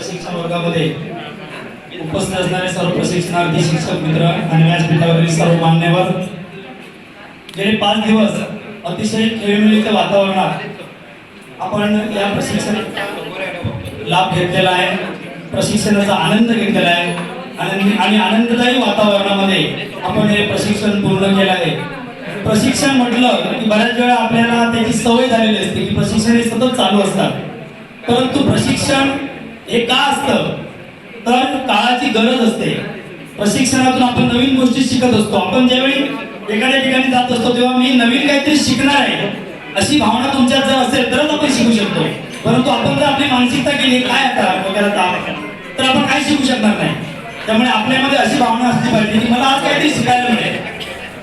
प्रशिक्षण वर्गामध्ये उपस्थित असणारे सर्व प्रशिक्षणार्थी शिक्षक मित्र आणि व्यासपीठावरील सर्व मान्यवर. गेले पाच दिवस अतिशय खेळमेळीच्या वातावरणात आपण या प्रशिक्षण लाभ घेतलेला आहे. प्रशिक्षणाचा आनंद घेतलेला आहे. आनंद आणि आनंददायी वातावरणामध्ये आपण हे प्रशिक्षण पूर्ण केलं आहे. प्रशिक्षण म्हटलं की बऱ्याच वेळा आपल्याला त्याची सवय झालेली असते की प्रशिक्षण हे सतत चालू असतात. परंतु प्रशिक्षण हे का असतं? तर काळाची गरज असते. प्रशिक्षणातून आपण नवीन गोष्टी शिकत असतो. आपण ज्यावेळी एखाद्या ठिकाणी जात असतो तेव्हा मी नवीन काहीतरी शिकणार आहे. अशी भावना तुमच्यात जर असेल तरच आपण शिकू शकतो. परंतु आपण जर आपली मानसिकता केली काय आता वगैरे तर आपण काय शिकू शकणार नाही. त्यामुळे आपल्यामध्ये अशी भावना असली पाहिजे की मला आज काहीतरी शिकायला मिळेल.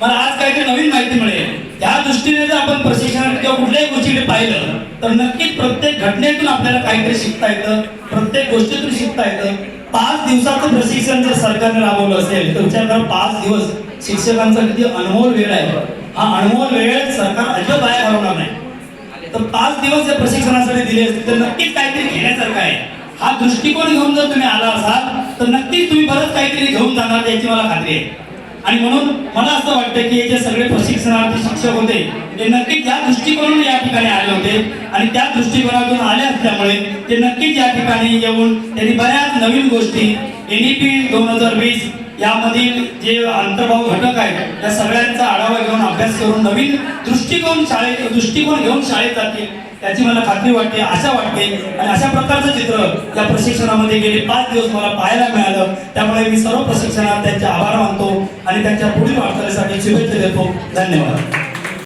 मला आज काहीतरी नवीन माहिती मिळेल. त्या दृष्टीने जर आपण प्रशिक्षण किंवा कुठल्याही गोष्टीकडे पाहिलं तर नक्कीच प्रत्येक घटनेतून आपल्याला काहीतरी शिकता येतं प्रत्येक गोष्टीतून शिकता येतं. पाच दिवसाचं प्रशिक्षण जर सरकारने राबवलं असेल तर विचार करा पाच दिवस शिक्षकांचा किती अनमोल वेळ आहे. हा अनमोल वेळ सरकार अजिबात बाहेर घालवणार नाही. तर पाच दिवस जर प्रशिक्षणासाठी दिले असतील तर नक्कीच काहीतरी घेण्यासारखं आहे. हा दृष्टिकोन घेऊन जर तुम्ही आला असाल तर नक्कीच तुम्ही बरंच काहीतरी घेऊन जाणार याची मला खात्री आहे. आणि म्हणून मला असं वाटतं की हे जे सगळे प्रशिक्षणार्थी शिक्षक होते ते नक्कीच या दृष्टिकोनातून या ठिकाणी आले होते. आणि त्या दृष्टिकोनातून आले असल्यामुळे ते नक्कीच या ठिकाणी येऊन त्यांनी बऱ्याच नवीन गोष्टी एनईपी दोन हजार वीस यामधील जे अंतर्भाव घटक आहेत त्या सगळ्यांचा आढावा घेऊन अभ्यास करून नवीन दृष्टिकोन शाळेत दृष्टिकोन घेऊन शाळेत जातील त्याची मला खात्री वाटते आशा वाटते. आणि अशा प्रकारचं चित्र या प्रशिक्षणामध्ये गेले पाच दिवस मला पाहायला मिळालं. त्यामुळे मी सर्व प्रशिक्षणार्थ्यांचे आभार मानतो आणि त्यांच्या पुढील वाटचालीसाठी शुभेच्छा देतो. धन्यवाद.